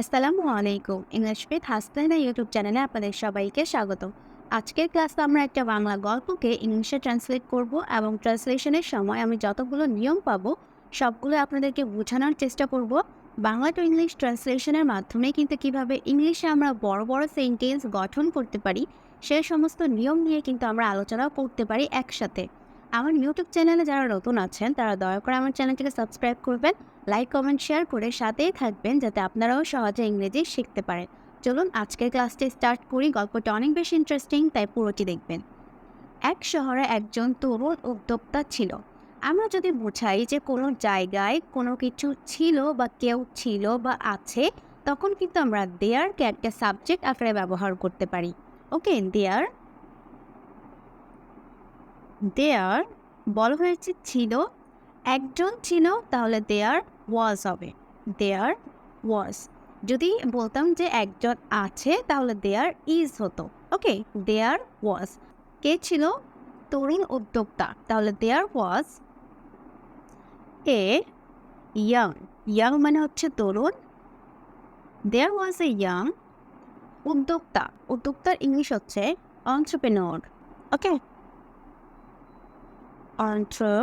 আসসালামু আলাইকুম। English with Hasnaina YouTube চ্যানেলে আপনাদের সবাইকে স্বাগত আজকের ক্লাসে আমরা একটা বাংলা গল্পকে ইংলিশে ট্রান্সলেট করব এবং ট্রান্সলেশনের সময় আমি যতগুলো নিয়ম পাব, সবগুলো আপনাদেরকে বোঝানোর চেষ্টা করব। বাংলা টু ইংলিশ ট্রান্সলেশনের মাধ্যমে কিন্তু কীভাবে ইংলিশে আমরা বড় বড় সেন্টেন্স গঠন করতে পারি সেই সমস্ত নিয়ম নিয়ে কিন্তু আমরা আলোচনা করতে পারি একসাথে। আমার ইউটিউব চ্যানেলে যারা নতুন আছেন, তারা দয়া করে আমার চ্যানেলটিকে সাবস্ক্রাইব করবেন লাইক, কমেন্ট, শেয়ার করে সাথেই থাকবেন যাতে আপনারাও সহজে ইংরেজি শিখতে পারেন। চলুন আজকের ক্লাসটি স্টার্ট করি। গল্পটা অনেক বেশি ইন্টারেস্টিং, তাই পুরোটি দেখবেন। এক শহরে একজন তরুণ উদ্যোক্তা ছিল। আমরা যদি বোঝাই যে কোনো জায়গায় কোনো কিছু ছিল বা কেউ ছিল বা আছে, তখন কিন্তু আমরা দেয়ারকে একটা সাবজেক্ট আকারে ব্যবহার করতে পারি। ওকে দেয়ার দেয়ার বলা হয়েছে ছিল। একজন ছিল, তাহলে দেয়ার ওয়াজ হবে। দেয়ার ওয়াজ যদি বলতাম যে একজন আছে, তাহলে দেয়ার ইজ হতো। ওকে দেয়ার ওয়াজ কে ছিল? তরুণ উদ্যোক্তা। তাহলে দেয়ার ওয়াজ এ ইয়াং ইয়াং মানে হচ্ছে তরুণ। দেয়ার ওয়াজ এ ইয়াং উদ্যোক্তা। উদ্যোক্তার ইংলিশ হচ্ছে অন্টারপ্রেনর ওকে অন্টার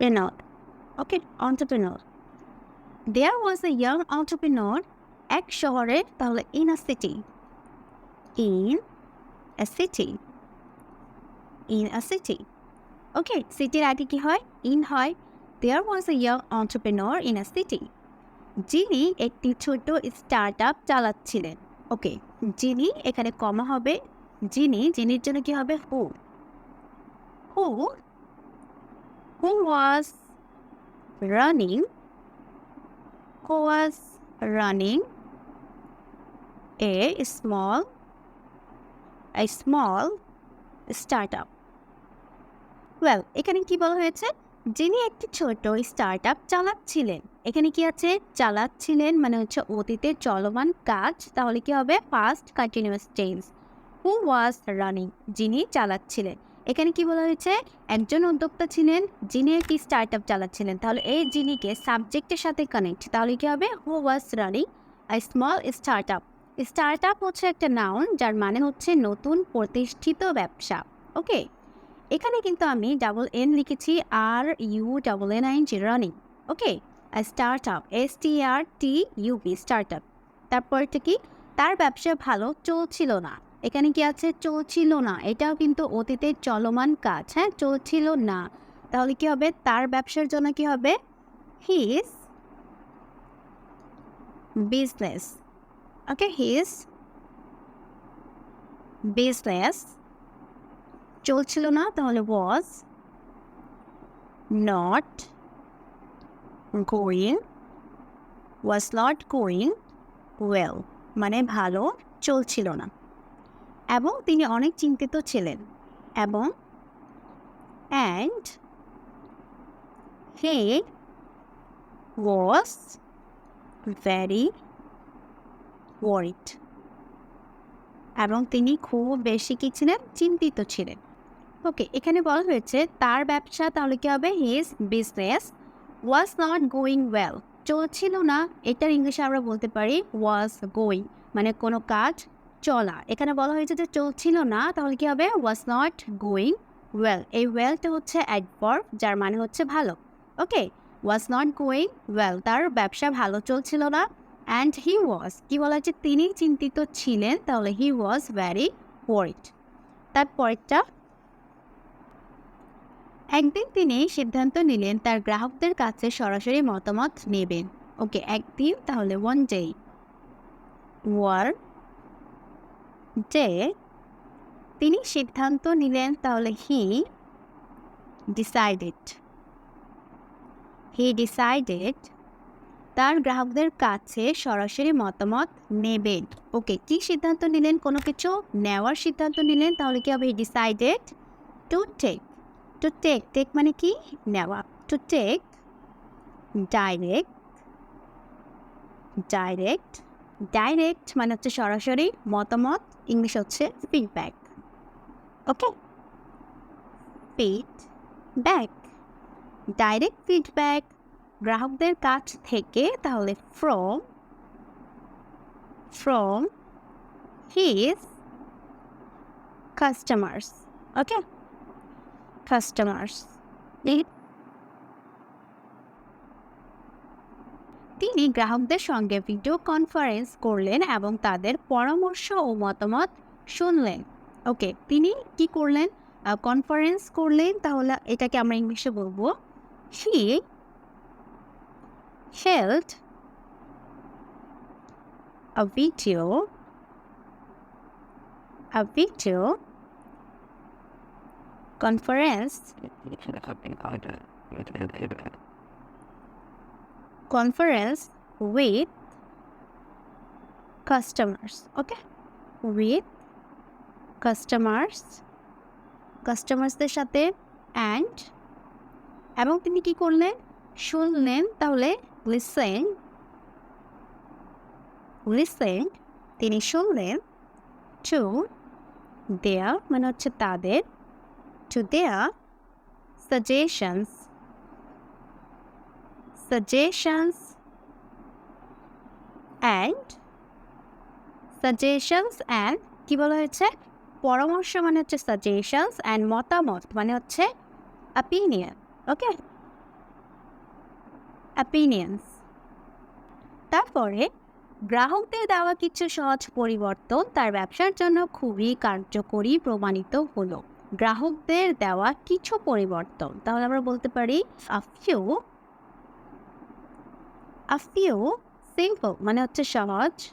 entrepreneur. Okay, entrepreneur. There was a young entrepreneur এক শহরে তাহলে in a city. In a city. In a city. Okay, সিটির আগে কি হয় ইন হয় There was a young entrepreneur in a city. যিনি একটি ছোট স্টার্ট আপ চালাচ্ছিলেন ওকে যিনি এখানে কমা হবে যিনি যিনির জন্য কি হবে who who who was running? Who was running? A small a small startup. Well এখানে কি বলা হয়েছে? যিনি একটি ছোট স্টার্ট আপ চালাচ্ছিলেন। এখানে কি আছে? চালাচ্ছিলেন মানে হচ্ছে অতীতে চলমান কাজ। তাহলে কি হবে? First continuous tense who was running যিনি চালাচ্ছিলেন। এখানে কি বলা হয়েছে? একজন উদ্যোক্তা ছিলেন, যিনি একটি স্টার্ট আপ চালাচ্ছিলেন। তাহলে এই যিনিকে সাবজেক্টের সাথে কানেক্ট তাহলে কি হবে? Who was running a small start up start up হচ্ছে একটা নাউন যার মানে হচ্ছে নতুন প্রতিষ্ঠিত ব্যবসা। ওকে এখানে কিন্তু আমি ডাবল এন লিখেছি আর U double N I N G running okay start up S T R T U P start up তারপরটা কি? তার ব্যবসা ভালো চলছিল না। এখানে কি আছে? চলছিল না। এটাও কিন্তু অতীতের চলমান কাজ হ্যাঁ? চলছিল না। তাহলে কি হবে? তার ব্যবসার জন্য কি হবে? His business okay his business চলছিল না, তাহলে was not going was not going well মানে ভালো চলছিল না। এবং তিনি অনেক চিন্তিত ছিলেন এবং and he was very worried এবং তিনি খুব বেশি কি ছিলেন? চিন্তিত ছিলেন। ওকে এখানে বলা হয়েছে তার ব্যবসা তাহলে কি হবে? His business was not going well চলছিল না, এটার ইংলিশে আমরা বলতে পারি ওয়াজ গোয়িং মানে কোনো কাজ চলা। এখানে বলা হয়েছে যে চলছিল না, তাহলে কি হবে? ওয়াজ নট গোয়িং ওয়েল এই ওয়েলটা হচ্ছে অ্যাডভার্ব যার মানে হচ্ছে ভালো। Okay was not going well তার ব্যবসা ভালো চলছিল না। অ্যান্ড হি ওয়াজ কি বলা হচ্ছে তিনি চিন্তিত ছিলেন, তাহলে হি ওয়াজ ভ্যারি ওয়ারিড তারপরটা একদিন তিনি সিদ্ধান্ত নিলেন তার গ্রাহকদের কাছে সরাসরি মতামত নেবেন। ওকে একদিন, তাহলে ওয়ান ডে ওয়ার যে তিনি সিদ্ধান্ত নিলেন তাহলে হি ডিসাইডেড হি ডিসাইডেড তার গ্রাহকদের কাছে সরাসরি মতামত নেবেন। ওকে কি সিদ্ধান্ত নিলেন? কোনো কিছু নেওয়ার সিদ্ধান্ত নিলেন? তাহলে কি হবে? He decided to take to take take মানে কি? নেওয়া। To take direct direct direct মানে হচ্ছে সরাসরি মতামত ইংলিশ হচ্ছে feedback okay feed back direct feedback গ্রাহকদের কাছ থেকে তাহলে from from his customers okay customers তিনি গ্রাহকদের সঙ্গে ভিডিও কনফারেন্স করলেন এবং তাদের পরামর্শ ও মতামত শুনলেন। ওকে, তিনি কি করলেন? কনফারেন্স করলেন, তাহলে এটাকে আমরা ইংলিশে বলব he held a video a video conference conference with customers, okay? With customers কাস্টমার্সদের সাথে অ্যান্ড এবং তিনি কি করলেন? শুনলেন, তাহলে লিসেন লিসেন তিনি শুনলেন টু দেয়া মানে হচ্ছে তাদের টু দেয়া suggestions suggestions and suggestions and কি বলা হয়েছে? পরামর্শ মানে হচ্ছে সাজেশনস অ্যান্ড মতামত মানে হচ্ছে অপিনিয়ন ওকে অপিনিয়ন্স তারপরে গ্রাহকদের দেওয়া কিছু সহজ পরিবর্তন তার ব্যবসার জন্য খুবই কার্যকরী প্রমাণিত হলো। গ্রাহকদের দেওয়া কিছু পরিবর্তন, তাহলে আমরা বলতে পারি a few a few simple মানে হচ্ছে সহজ।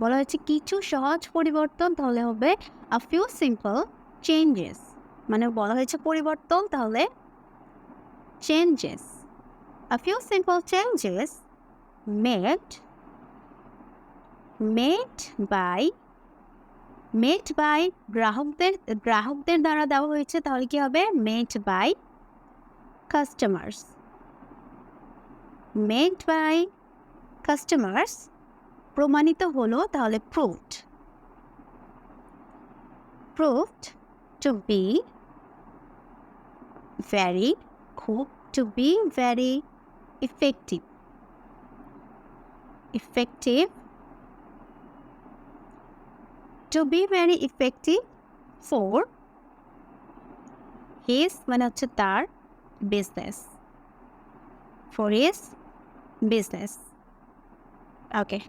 বলা হয়েছে কিছু সহজ পরিবর্তন তাহলে হবে আ ফিউ সিম্পল চেঞ্জেস মানে বলা হয়েছে পরিবর্তন তাহলে changes a few simple changes made made by made by গ্রাহকদের গ্রাহকদের দ্বারা দেওয়া হয়েছে তাহলে কি হবে? Made by customers made by customers প্রমাণিত হলো তাহলে proved proved to be very খুব to be very effective effective to be very effective for his মানে হচ্ছে তার business for his business. Okay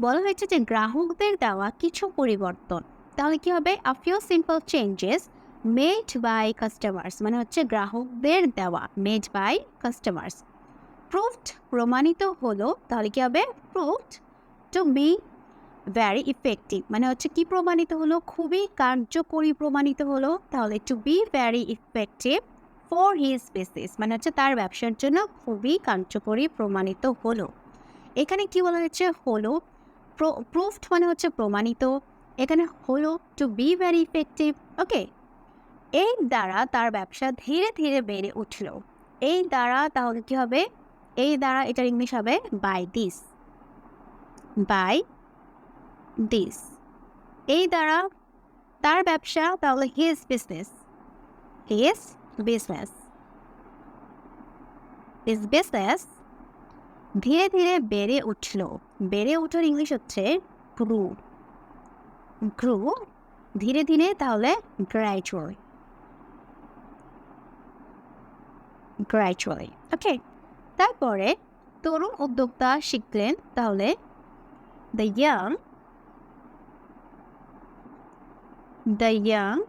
বলা হয়েছে যে গ্রাহকদের দেওয়া কিছু পরিবর্তন। তাহলে কী হবে? A few simple changes made by customers মানে হচ্ছে গ্রাহকদের দেওয়া মেড বাই কাস্টমার্স প্রুফড প্রমাণিত হলো, তাহলে কী হবে? Proved to be very effective মানে হচ্ছে কি প্রমাণিত হলো? খুবই কার্যকরী প্রমাণিত হলো, তাহলে to be very effective for his business মানে হচ্ছে তার ব্যবসার জন্য খুবই কার্যকরী প্রমাণিত হলো। এখানে কি বলা হয়েছে? হলো প্রুফড মানে হচ্ছে প্রমাণিত। এখানে হলো to be very effective okay এই দ্বারা তার ব্যবসা ধীরে ধীরে বেড়ে উঠল। এই দ্বারা তাহলে কি হবে? এই দ্বারা এটার ইংলিশ হবে বাই দিস বাই দিস এই দ্বারা তার ব্যবসা, তাহলে his business his business his business ধীরে ধীরে বেড়ে উঠল। বেড়ে ওঠার ইংলিশ হচ্ছে গ্রু গ্রু ধীরে ধীরে তাহলে গ্র্যাজুয়ালি গ্র্যাজুয়ালি ওকে তারপরে তরুণ উদ্যোক্তা শিখলেন তাহলে the young the young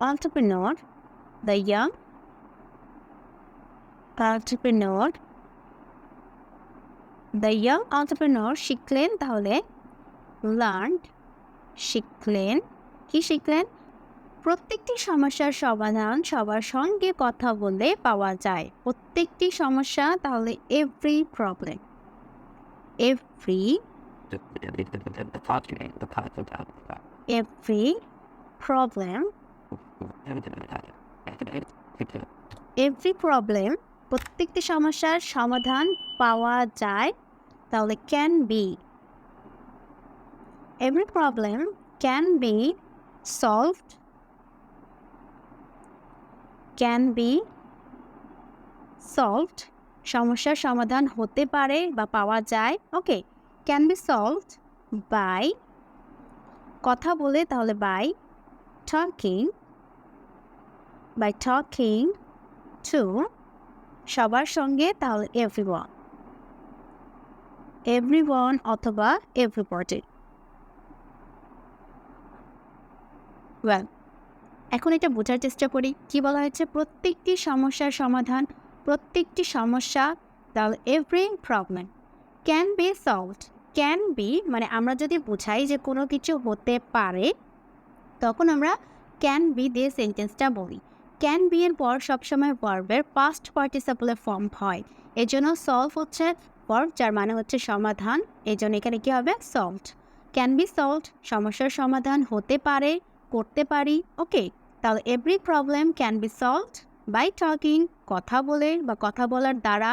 entrepreneur the young entrepreneur. The young entrepreneur শিখলেন তাহলে লার্ন শিখলেন কি শিখলেন প্রত্যেকটি সমস্যার সমাধান সবার সঙ্গে কথা বলে পাওয়া যায়। প্রত্যেকটি সমস্যা, তাহলে every problem every every problem every problem প্রত্যেকটি সমস্যার সমাধান পাওয়া যায়, তাহলে can be every problem can be solved can be solved সমস্যার সমাধান হতে পারে বা পাওয়া যায় okay can be solved by কথা বলে তাহলে by talking by talking to সবার সঙ্গে, তাহলে এভরিওয়ান এভরিওয়ান অথবা এভরিবডি ওয়েল এখন এটা বোঝার চেষ্টা করি, কি বলা হয়েছে? প্রত্যেকটি সমস্যার সমাধান, প্রত্যেকটি সমস্যা, তাহলে every problem can be solved can be মানে আমরা যদি বোঝাই যে কোনো কিছু হতে পারে, তখন আমরা ক্যান বি দিয়ে সেন্টেন্সটা বলি। ক্যান বি এর পর সবসময় ভার্বের পাস্ট পার্টিসিপলে ফর্ম হয়। এর জন্য সলভ হচ্ছে ভার্ব যার মানে হচ্ছে সমাধান। এই জন্য এখানে কী হবে? সলভড ক্যান বি সলভড সমস্যার সমাধান হতে পারে, করতে পারি ওকে তাহলে every problem can be solved by talking কথা বলে বা কথা বলার দ্বারা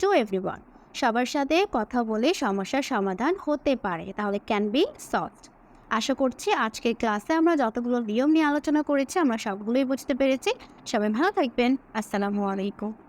টু এভরিওয়ান সবার সাথে কথা বলে সমস্যার সমাধান হতে পারে, তাহলে ক্যান বি সলভড আশা করছি আজকের ক্লাসে আমরা যতগুলো নিয়ম নিয়ে আলোচনা করেছি, আমরা সবগুলোই বুঝতে পেরেছি। সবাই ভালো থাকবেন। আসসালামু আলাইকুম।